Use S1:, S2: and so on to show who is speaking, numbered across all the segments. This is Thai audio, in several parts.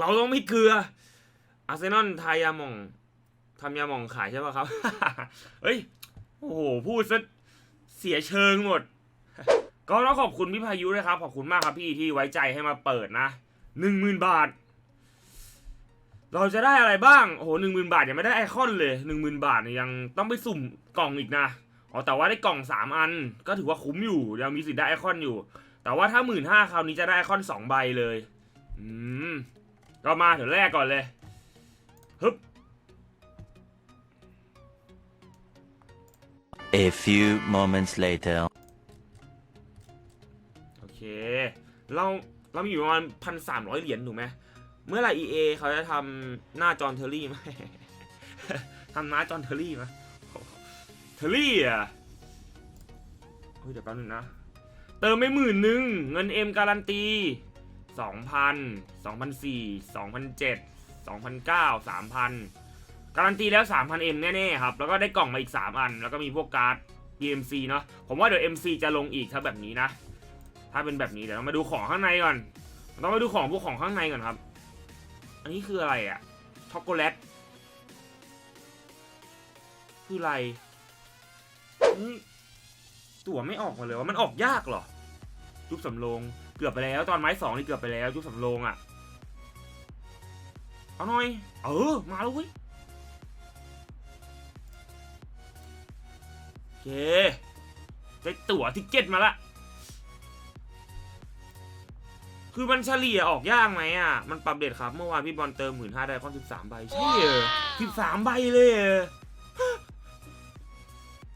S1: เราต้องไม่เกลืออาร์เซนอลทายยาหมองทำยาหมองขายใช่ป่ะครับ เฮ้ย โอ้โห พูดซะเสียเชิงหมด ก็ต้องขอบคุณพี่พายุด้วยครับ ขอบคุณมากครับพี่ที่ไว้ใจให้มาเปิดนะหนึ่งหมื่นบาท เราจะได้อะไรบ้าง โอ้โหหนึ่งหมื่นบาทยังไม่ได้ไอคอนเลยหนึ่งหมื่นบาทยยังต้องไปสุ่มกล่องอีกนะ อ๋อแต่ว่าได้กล่องสามอัน ก็ถือว่าคุ้มอยู่ยังมีสิทธิ์ได้ไอคอนอยู่ แต่ว่าถ้าหมื่นห้าคราวนี้จะได้ไอคอนสองใบเลย อืม ก็มาเดี๋ยวแรกก่อนเลยฮึบ
S2: A few moments later.
S1: โอเค เรา เรามีอยู่ประมาณพันสามร้อยเหรียญถูกไหม เมื่อไหร่ EA เขาจะทำหน้าจอห์นเทอร์รี่ไหมทำหน้าจอห์นเทอร์รี่ไหมเทอร์รี่อะเฮ้ยเดี๋ยวแป๊บนึงนะ เติมไปหมื่นหนึ่งเงินเอ็มการันตี สองพันสองพันสี่สองพันเจ็ดสองพันเก้าสามพันการันตีแล้วสามพันเอ็มแน่ๆครับ แล้วก็ได้กล่องมาอีกสามอัน แล้วก็มีพวกการ์ด DMC เนาะผมว่าเดี๋ยว MC จะลงอีกถ้าแบบนี้นะ ถ้าเป็นแบบนี้เดี๋ยวเรามาดูของข้างในก่อนต้องมาดูของพวกของข้างในก่อนครับ อันนี้คืออะไรอะช็อกโกแลตคืออะไรตั๋วไม่ออกมาเลยว่ามันออกยากเหรอจุ๊บสำโรง เกือบไปแล้ว ตอนไม้สองนี่เกือบไปแล้วจุ๊บสำโรงอะเอาหน่อย เออ มาแล้วเว้ยโอเค ได้ตั๋วทิกเก็ตมาละ คือมันเฉลี่ยออกยากไหมอะ มันปรับเดตครับ เมื่อวานพี่บอลเติมหมื่นห้าได้คอนสิบสามใบใช่เหรอสิบสามใบเลยเหรอ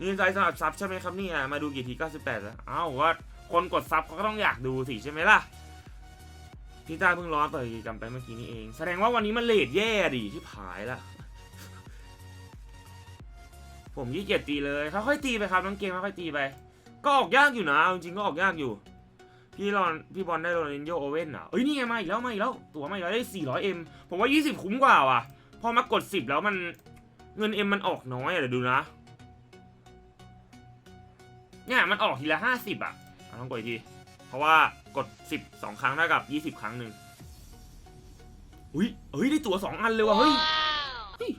S1: นี่ใจสำหรับซับใช่ไหมครับเนี่ย มาดูกี่ทีเก้าสิบแปดแล้ว เอ้าว่า คนกดซับเขาก็ต้องอยากดูสิใช่ไหมล่ะพี่ต้าเพิ่งร้อนเปิดกิจกรรมไปเมื่อกี้นี้เอง แสดงว่าวันนี้มันเลทแย่ดิที่ผายละผมยี่เกียจตีเลยค่อยๆตีไปครับน้องเกมค่อยๆตีไป ก็ออกยากอยู่นะจริงก็ออกยากอยู่ พี่รอนพี่บอลได้โรนัลดินโยโอเว่นอะเอ้ยนี่ไงมาอีกแล้วมาอีกแล้วตัวมาอีกแล้วได้ 400M ผมว่า 20 คุ้มกว่าว่ะพอมากด 10 แล้วมันเงิน M มันออกน้อยอะเดี๋ยวดูนะเนี่ยมันออกทีละ 50 อะเอา ต้องกดอีกที เพราะว่ากด 10 2 ครั้งเท่ากับ 20 ครั้งหนึ่งอุ้ยเฮ้ย ได้ตั๋ว2 อันเลยว่ะ เฮ้ยเฮ้ย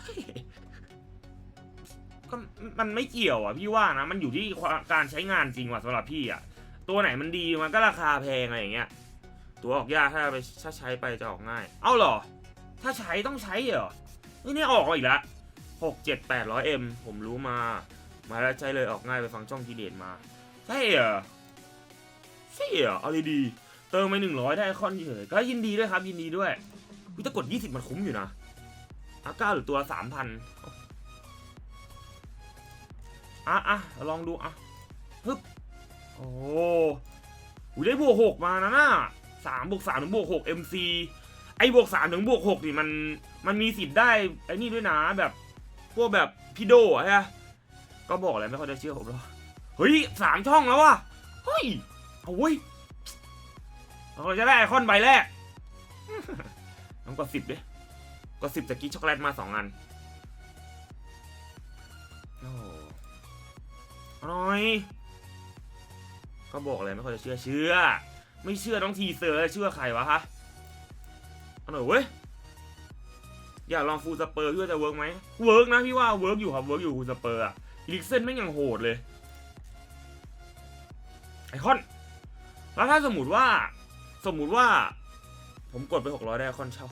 S1: เฮ้ยก็มันไม่เกี่ยวอะพี่ว่านะ มันอยู่ที่ความการใช้งานจริงว่ะสำหรับพี่อะ ตัวไหนมันดีมันก็ราคาแพงอะไรอย่างเงี้ย ตัวออกยากถ้าไปถ้าใช้ไปจะออกง่าย เอ้าเหรอ ถ้าใช้ต้องใช้เหรอ นี่นี่ออกมาอีกแล้วหกเจ็ดแปดร้อยเอ็มผมรู้มา มาแล้วใช้เลยออกง่ายไปฟังช่องทีเด็ดมา ใช่เหรอใช่เหรอเอาดีๆเติมไปหนึ่งร้อยได้ไอคอนเฉยก็ยินดีด้วยครับ ยินดีด้วยวิถ้ากดยี่สิบมันคุ้มอยู่นะอาก้าหรือตัวสามพันอะอะลองดูอะฮึบโอ้โหอุ๊ยได้บวกหกมานะน่ะสามบวกสามถึงบวกหก MC ไอ้บวกสามถึงบวกหกนี่มันมันมีสิทธิ์ได้ไอ้นี่ด้วยนะแบบ พวกแบบพี่โดอะฮะ ก็บอกอะไรไม่ค่อยจะเชื่อผมหรอกเฮ้ยสามช่องแล้วว่ะเฮ้ยเอาเว้ยเราจะได้ไอคอนใบแรกต้องกดสิบดิกดสิบจะกี้ช็อกโกแลตมาสองอันโอ้อร่อย ก็บอกเลยไม่ค่อยจะเชื่อเชื่อ ไม่เชื่อต้องทีเซอร์เชื่อใครวะฮะอาหน่อยเว้ยอยากลองฟูลสเปอร์พี่ว่าจะเวิร์กไหมเวิร์กนะพี่ว่าเวิร์กอยู่ครับเวิร์กอยู่ฟูลสเปอร์อะ อีลิกเซนไม่งยังโหดเลย ไอคอน แล้วถ้าสมมติว่า สมมุติว่า ผมกดไปหกร้อยได้ไอคอนเช่า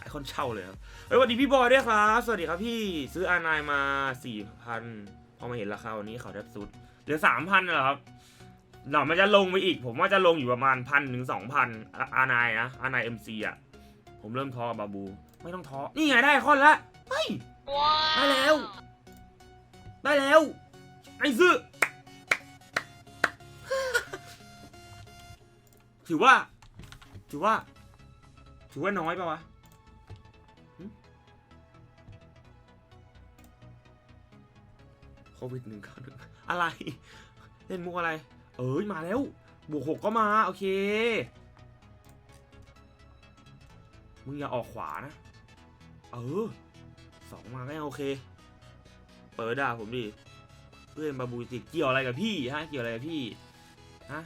S1: ไอคอนเช่าเลยครับ เฮ้ยสวัสดีพี่บอยด้วยครับ สวัสดีครับพี่ซื้ออานายมาสี่พันพอมาเห็นราคาวันนี้เขาแทบสุด เหลือสามพันเหรอครับเดี๋ยวมันจะลงไปอีก ผมว่าจะลงอยู่ประมาณพันถึงสองพันอานายนะอานายเอ็มซีอะ ผมเริ่มท้อกับบาบู ไม่ต้องท้อ นี่ไงได้ไอคอนละ เฮ้ย ได้แล้ว ได้แล้วไอ้ซื้อถือว่า ถือว่า ถือว่าน้อยปะวะโควิดหนึ่งเก้าหนึ่งอะไร เล่นมุกอะไร เอ้ย มาแล้ว บวกหกก็มา โอเค มึงอย่าออกขวานะ เออสองมาก็ยังโอเค เปิดด่าผมดิ เพื่อนบาบูติเกี่ยวอะไรกับพี่ฮะ เกี่ยวอะไรกับพี่ ฮะ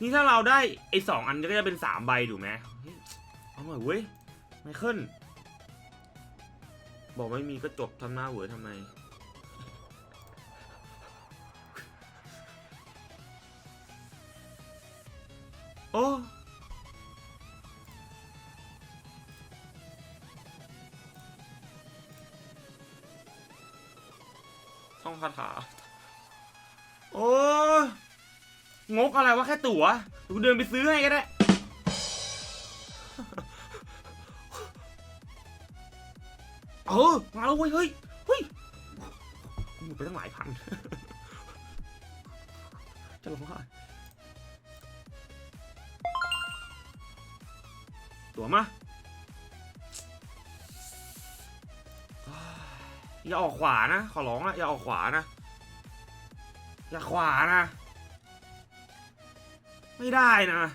S1: นี่ถ้าเราได้ไอ้สองอันก็จะเป็นสามใบถูกไหมเฮ้ยเอาหน่อยเว้ย ไมเคิลบอกไม่มีก็จบทำหน้าเหวอทำไมโอ้ องคาถา โอ้งกอะไรวะแค่ตั๋วกูเดินไปซื้อให้ก็ได้ เออมาแล้วเว้ย เฮ้ย เฮ้ยหมดไปตั้งหลายพัน จะลงว่าตั๋วมา อย่าออกขวานะ ขอร้องอะอย่าออกขวานะ อย่าขวานะ ไม่ได้นะ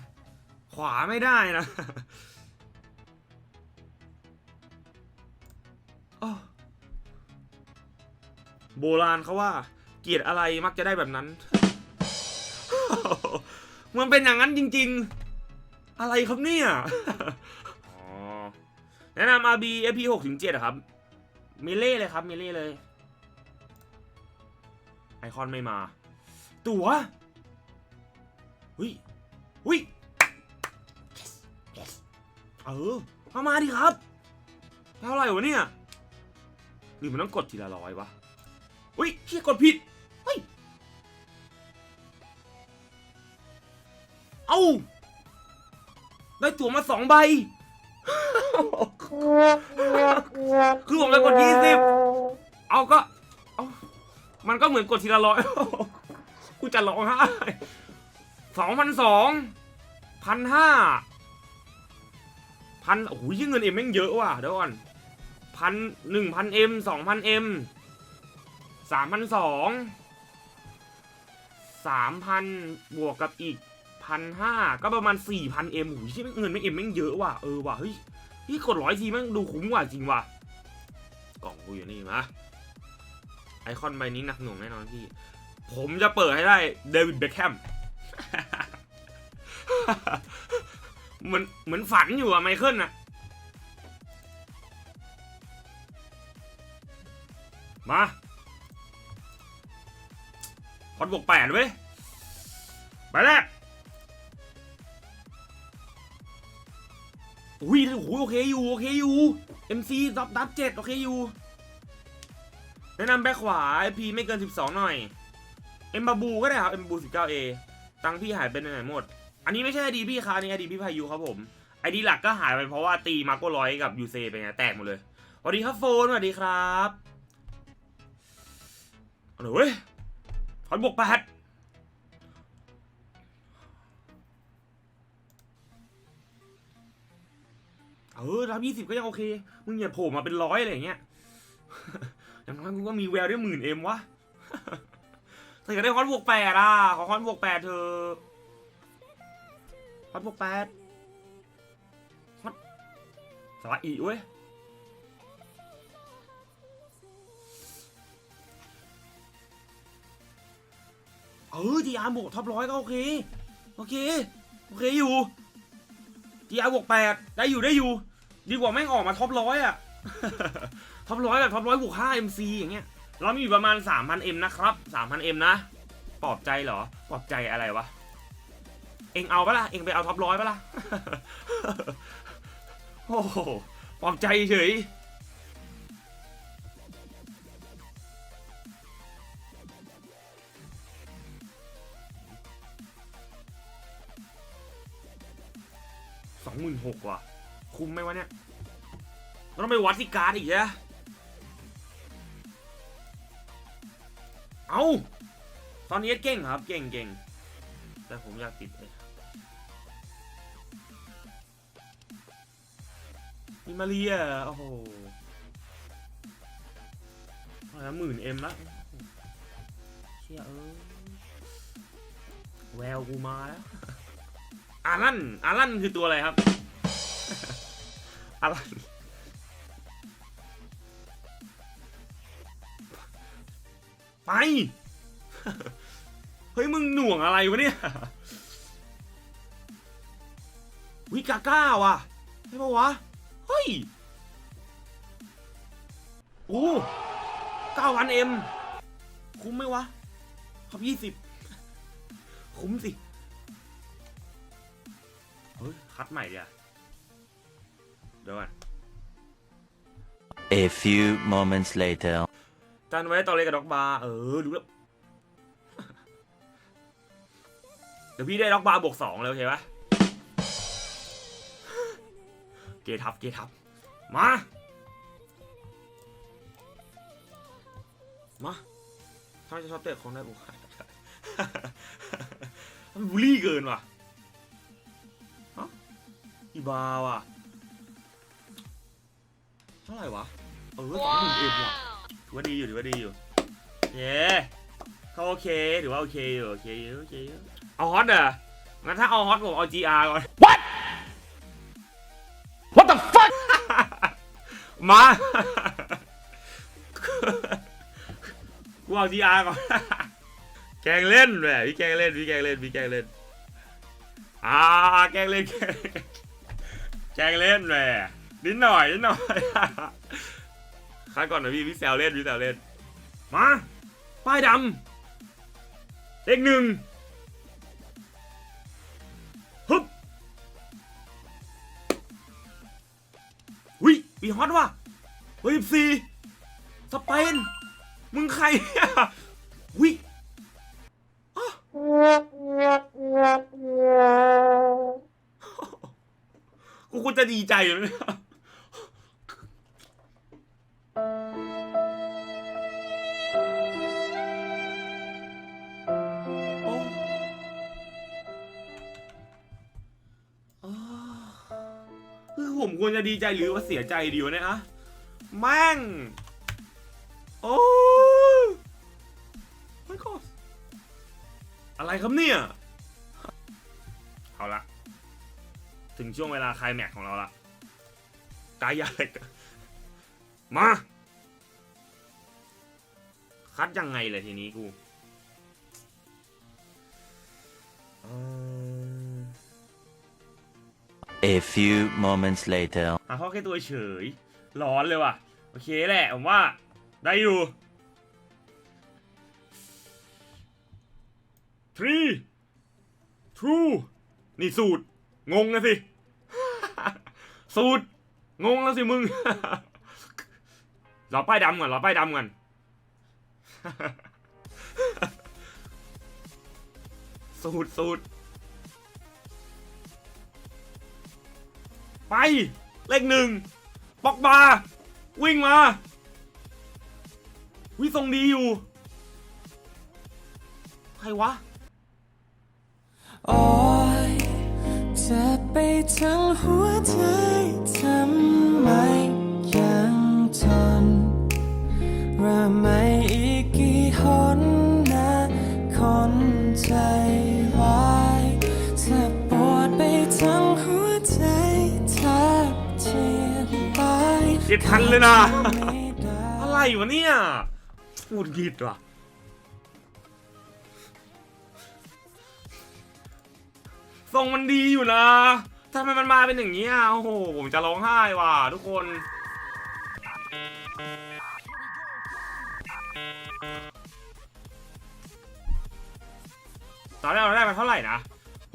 S1: ขวาไม่ได้นะอ้อโบราณเขาว่า เกียดอะไรมักจะได้แบบนั้น มันเป็นอย่างนั้นจริง ๆ อะไรครับเนี่ยแนะนำ RB FP 6ถึง7อะครับ มเล่เลยครับเมเล่เลย ไอคอนไม่มา ตั๋วหุยหุย yes yes เออเอามาดิครับเท่าไหร่วะเนี่ยหรือมันต้องกดทีละร้อยวะอุ้ยพี่กดผิดเฮ้ยเอาได้ตั๋วมาสองใบ คือผมไปกดยี่สิบเอาก็เอามันก็เหมือนกดทีละร้อยกูจะร้องไห้สองพันสองพันห้าพันโอ้โหยิ่งเงินเอ็มแม่งเยอะว่ะเดี๋ยวก่อนพันหนึ่งพันเอ็มสองพันเอ็มสามพันสองสามพันบวกกับอีกพันห้าก็ประมาณสี่พันเอ็มโอ้โหที่เงินไม่เอ็มแม่งเยอะว่ะเออว่ะเฮ้ย พี่กดร้อยทีแม่งดูคุ้มกว่าจริงว่ะ กล่องกูอยู่นี่มาไอคอนใบนี้หนักหน่วงแน่นอนพี่ ผมจะเปิดให้ได้เดวิดเบคแฮมเหมือนเหมือนฝันอยู่อะไมเคิลนะมาพอดบวกแปดเว้ยไปแรก อุ้ยโอ้โหโอเคอยู่โอเคอยู่ MC ดับดับเจ็ดโอเคอยู่ แนะนำแบ็คขวา IP ไม่เกิน 12 หน่อย เอ็มบาบูก็ได้ครับ เอ็มบาบู 19A ตังพี่หายไปไหนหมด อันนี้ไม่ใช่ไอดีพี่ครับอันนี้ไอดีพี่พายุครับผม ไอดีหลักก็หายไปเพราะว่าตีมาโกร้อยกับยูเซไปไงแตกหมดเลย สวัสดีครับโฟนสวัสดีครับเอาเลยเว้ยถอนบวกแปด เออรับยี่สิบก็ยังโอเค มึงอย่าโผล่มาเป็นร้อยอะไรอย่างเงี้ย อย่างน้อยกูก็มีแววได้หมื่นเอ็มวะถ้าอยากได้คอนบวกแปดอะ ขอคอนบวกแปดเธอะคอนบวกแปดคอนสวัสดีเว้ยเออทีอาร์บวกท็อปร้อยก็โอเค โอเค โอเคอยู่ทีอาร์บวกแปดได้อยู่ได้อยู่ ดีกว่าแม่งออกมาท็อปร้อยอะท็อปร้อยแบบท็อปร้อยบวกห้าเอ็มซีอย่างเงี้ย เรามีอยู่ประมาณสามพันเอ็มนะครับสามพันเอ็มนะ ปลอบใจเหรอ ปลอบใจอะไรวะ เอ็งเอาปะล่ะ เอ็งไปเอาท็อปร้อยปะล่ะ โอ้โห ปลอบใจเฉยสองหมื่นหกว่ะ คุ้มไหมวะเนี่ยต้องไปวัดที่การ์ดอีกนะเอาตอนนี้เก่งครับ เก่งเก่งแต่ผมอยากติดเลยนี่มาเรียโอ้โหแล้วหมื่นเอ็มละเชี่ยเออแววกูมาแล้วอารันอารันคือตัวอะไรครับ อารันไป เฮ้ย มึงหน่วงอะไรวะเนี่ย วิกาก้าว่ะใช่ปะวะ เฮ้ย โอ้เก้าพันเอ็ม คุ้มไหมวะครับยี่สิบ คุ้มสิ เฮ้ย คัดใหม่เดี๋ยว ดี๋ยวก่อน
S2: A few moments later.
S1: จันไว้ตอนเล็กกับด็อกบาร์เออรู้แล้ว เดี๋ยวพี่ได้ด็อกบาร์บวกสองเลยโอเคปะเกทับเกทับ มา มาถ้าจะชอบเตะของได้บุกมันบูลลี่เกินว่ะฮะอีบาว่ะเท่าไหร่วะเออสองหมื่นเอ็มว่ะถือว่าดีอยู่ถือว่าดีอยู่เย้ก็โอเคถือว่าโอเคอยู่โอเคอยู่โอเคอยู่เอาฮอตเหรองั้นถ้าเอาฮอตผมเอา GR ก่อน What What the fuck มา กูเอา GR ก่อน แกล้งเล่นแหมพี่แกล้งเล่นพี่แกล้งเล่นพี่แกล้งเล่นอ่าแกล้งเล่นแกล้งเล่นแกล้งเล่นแหม นิดหน่อยนิดหน่อยคัดก่อนนะพี่พี่แซวเล่นพี่แซวเล่น มา ป้ายดำเลขหนึ่งฮึบวิมีฮอตว่ะเฮ้ยสี่สเปน มึงใครเนี่ยวิอ้าวกูควรจะดีใจอยู่นะ ใจหรือว่าเสียใจดีวะเนี่ยอะแม่ง โอ้ไม่ก็อะไรครับเนี่ย เอาละ ถึงช่วงเวลาคลายแม็กซ์ของเราละกายาเล็กมา คัดยังไงเลยทีนี้กู อืม
S2: A few moments later.
S1: หาข้อแค่ตัวเฉย ร้อนเลยว่ะ โอเคแหละ ผมว่า ได้อยู่ three two นี่สูตร งงนะสิ สูตร งงแล้วสิมึงเราป้ายดำก่อนเราป้ายดำก่อน สูตรสูตร ไป เลขหนึ่งปอกบา วิ่งมา วิทรงดีอยู่ ใครวะ
S3: โอ้ยจะไปทั้งหัวใจทำ เจ็ด
S1: พันเลยนะ
S3: ไม่ได้
S1: อะไรวะเนี่ยพูดผิดว่ะทรงมันดีอยู่นะทำไมมันมาเป็นอย่างนี้อะโอ้โห ผมจะร้องไห้ว่ะทุกคน ตอนแรกเราได้มาเท่าไหร่นะ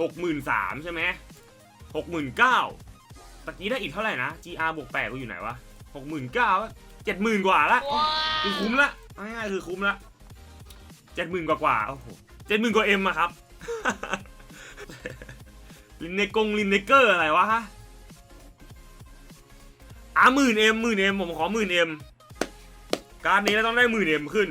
S1: หกหมื่นสามใช่ไหมหกหมื่นเก้าตะกี้ได้อีกเท่าไหร่นะ GR บวกแปดกูอยู่ไหนวะ หกหมื่นเก้าเจ็ดหมื่นกว่าละคือคุ้มละเอาง่ายๆคือคุ้มละเจ็ดหมื่นกว่าๆโอ้โหเจ็ดหมื่นกว่าเอ็มอะครับลินเนกงลินเนเกอร์อะไรวะฮะอะหมื่นเอ็มหมื่นเอ็มผมขอหมื่นเอ็มการนี้เราต้องได้หมื่นเอ็มขึ้น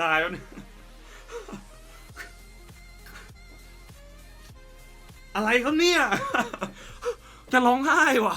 S1: ตายแล้วเนี่ยอะไรครับเนี่ย จะร้องไห้ว่ะ